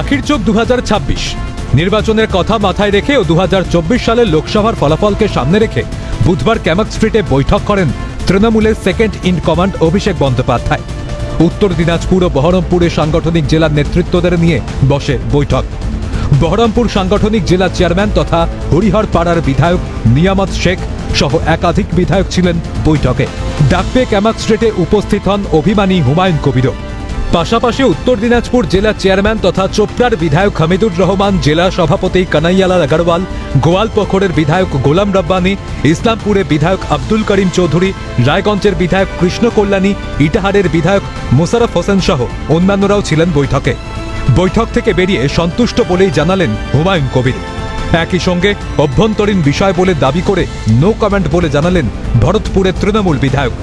পাখির চোখ দু নির্বাচনের কথা মাথায় রেখে ও দু সালের লোকসভার ফলাফলকে সামনে রেখে বুধবার ক্যামাক স্ট্রিটে বৈঠক করেন তৃণমূলের second in command Abhishek Bandyopadhyay. Uttar Dinajpur ও বহরমপুরে সাংগঠনিক জেলার নেতৃত্বদের নিয়ে বসে বৈঠক। বহরমপুর সাংগঠনিক জেলা চেয়ারম্যান তথা হরিহর পাড়ার বিধায়ক নিয়ামত শেখ সহ একাধিক বিধায়ক ছিলেন বৈঠকে। ডাকপে ক্যামাক স্ট্রিটে উপস্থিত হন অভিমানী হুমায়ুন কবিরও। পাশাপাশি উত্তর দিনাজপুর জেলা চেয়ারম্যান তথা চোপড়ার বিধায়ক হামিদুর রহমান, জেলা সভাপতি কানাইয়ালাল আগরওয়াল গোয়ালপখরের বিধায়ক গোলাম রব্বানি, ইসলামপুরে বিধায়ক আব্দুল করিম চৌধুরী, রায়গঞ্জের বিধায়ক কৃষ্ণ কল্যাণী, ইটাহারের বিধায়ক মোশারফ হোসেন সহ অন্যান্যরাও ছিলেন বৈঠকে। বৈঠক থেকে বেরিয়ে সন্তুষ্ট বলেই জানালেন হুমায়ুন কবির। একই সঙ্গে অভ্যন্তরীণ বিষয় বলে দাবি করে নো কমেন্ট বলে জানালেন ভরতপুরের তৃণমূল বিধায়ক।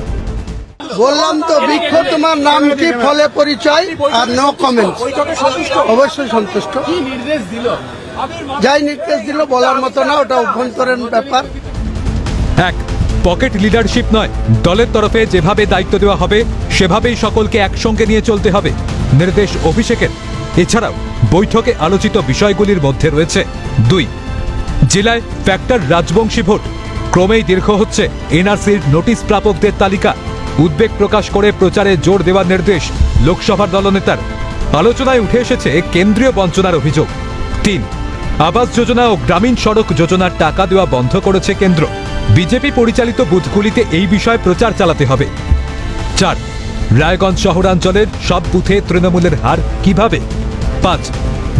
বললাম তো, বৃক্ষ তোমার নাম কি, ফলে পরিচয়, আর নো কমেন্ট অবশ্যই সন্তুষ্ট। যাই নির্দেশ দিল, বলার মতো না, ওটা অভ্যন্তরীণ ব্যাপার। এক পকেট লিডারশিপ নয়। দলের তরফে যেভাবে দায়িত্ব দেওয়া হবে, সেভাবেই সকলকে একসঙ্গে নিয়ে চলতে হবে, নির্দেশ অভিষেকের। এছাড়াও, বৈঠকে আলোচিত বিষয়গুলির মধ্যে রয়েছে, দুই, জেলায় ফ্যাক্টর রাজবংশী ভোট। ক্রমেই দীর্ঘ হচ্ছে এনআরসির নোটিশ প্রাপকদের তালিকা। উদ্বেগ প্রকাশ করে প্রচারে জোর দেওয়ার নির্দেশ লোকসভার দলনেতার। আলোচনায় উঠে এসেছে কেন্দ্রীয় বঞ্চনার অভিযোগ। তিন, আবাস যোজনা ও গ্রামীণ সড়ক যোজনার টাকা দেওয়া বন্ধ করেছে কেন্দ্র। বিজেপি পরিচালিত বুথগুলিতে এই বিষয়ে প্রচার চালাতে হবে। চার, রায়গঞ্জ শহরাঞ্চলের সব বুথে তৃণমূলের হার কীভাবে? পাঁচ,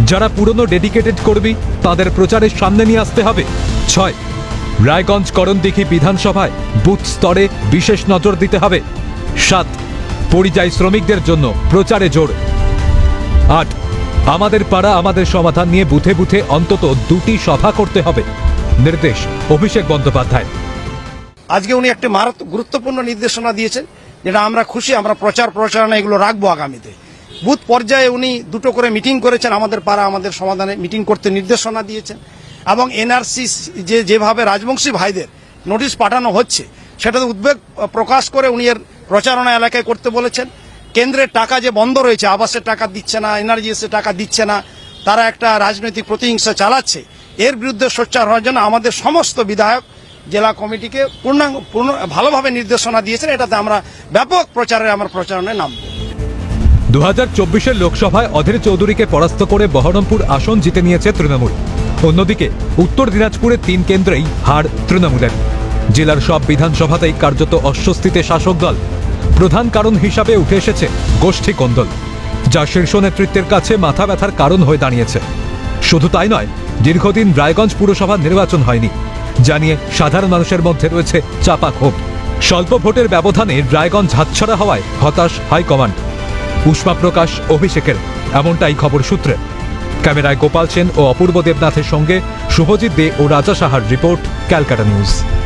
যারা পুরনো ডেডিকেটেড কর্মী, তাদের প্রচারের সামনে নিয়ে আসতে হবে। ছয় রায়গঞ্জ করণদিঘি বিধানসভায় বুথ স্তরে বিশেষ নজর দিতে হবে। সাত, পরিযায়ী শ্রমিকদের জন্য প্রচারে জোর। আট, আমাদের পাড়া আমাদের সমাধান নিয়ে বুথে বুথে অন্তত দুটি সভা করতে হবে। নির্দেশ, অভিষেক বন্দ্যোপাধ্যায়। আজকে উনি একটি মারাত্মক গুরুত্বপূর্ণ নির্দেশনা দিয়েছেন, যেটা আমরা খুশি, আমরা প্রচার প্রচারণা এগুলো রাখব আগামীতে। বুথ পর্যায়ে উনি দুটো করে মিটিং করেছেন, আমাদের পাড়া আমাদের সমাধানে মিটিং করতে নির্দেশনা দিয়েছেন। এবং এনআরসি যে যেভাবে রাজবংশী ভাইদের নোটিশ পাঠানো হচ্ছে, সেটাতে উদ্বেগ প্রকাশ করে উনি এর প্রচারণা এলাকায় করতে বলেছেন। কেন্দ্রের টাকা যে বন্ধ রয়েছে, আবাসের টাকা দিচ্ছে না এনার্জিএসের টাকা দিচ্ছে না, তারা একটা রাজনৈতিক প্রতিহিংসা চালাচ্ছে, এর বিরুদ্ধে সোচ্চার হওয়ার জন্য আমাদের সমস্ত বিধায়ক জেলা কমিটিকে পূর্ণাঙ্গ, পূর্ণ, ভালোভাবে নির্দেশনা দিয়েছেন, এটাতে আমরা ব্যাপক প্রচারে আমার প্রচারণায় নামবো। দু হাজার লোকসভায় অধীর চৌধুরীকে পরাস্ত করে বহরমপুর আসন জিতে নিয়েছে তৃণমূল। অন্যদিকে, উত্তর দিনাজপুরে তিন কেন্দ্রেই হার তৃণমূলের। জেলার সব বিধানসভাতেই কার্যত অস্বস্তিতে শাসক দল। প্রধান কারণ হিসাবে উঠে এসেছে গোষ্ঠী কোন্দল, যা শীর্ষ নেতৃত্বের কাছে মাথা ব্যথার কারণ হয়ে দাঁড়িয়েছে। শুধু তাই নয়, দীর্ঘদিন রায়গঞ্জ পুরসভার নির্বাচন হয়নি জানিয়ে সাধারণ মানুষের মধ্যে রয়েছে চাপা ক্ষোভ। স্বল্প ভোটের ব্যবধানে রায়গঞ্জ হাতছাড়া হওয়ায় হতাশ হাইকমান্ড। উষ্মা প্রকাশ, অভিষেকের, এমনটাই খবর সূত্রে। ক্যামেরায় গোপাল সেন ও অপূর্ব দেবনাথের সঙ্গে শুভজিৎ দে ও রাজা সাহার রিপোর্ট ক্যালকাটা নিউজ।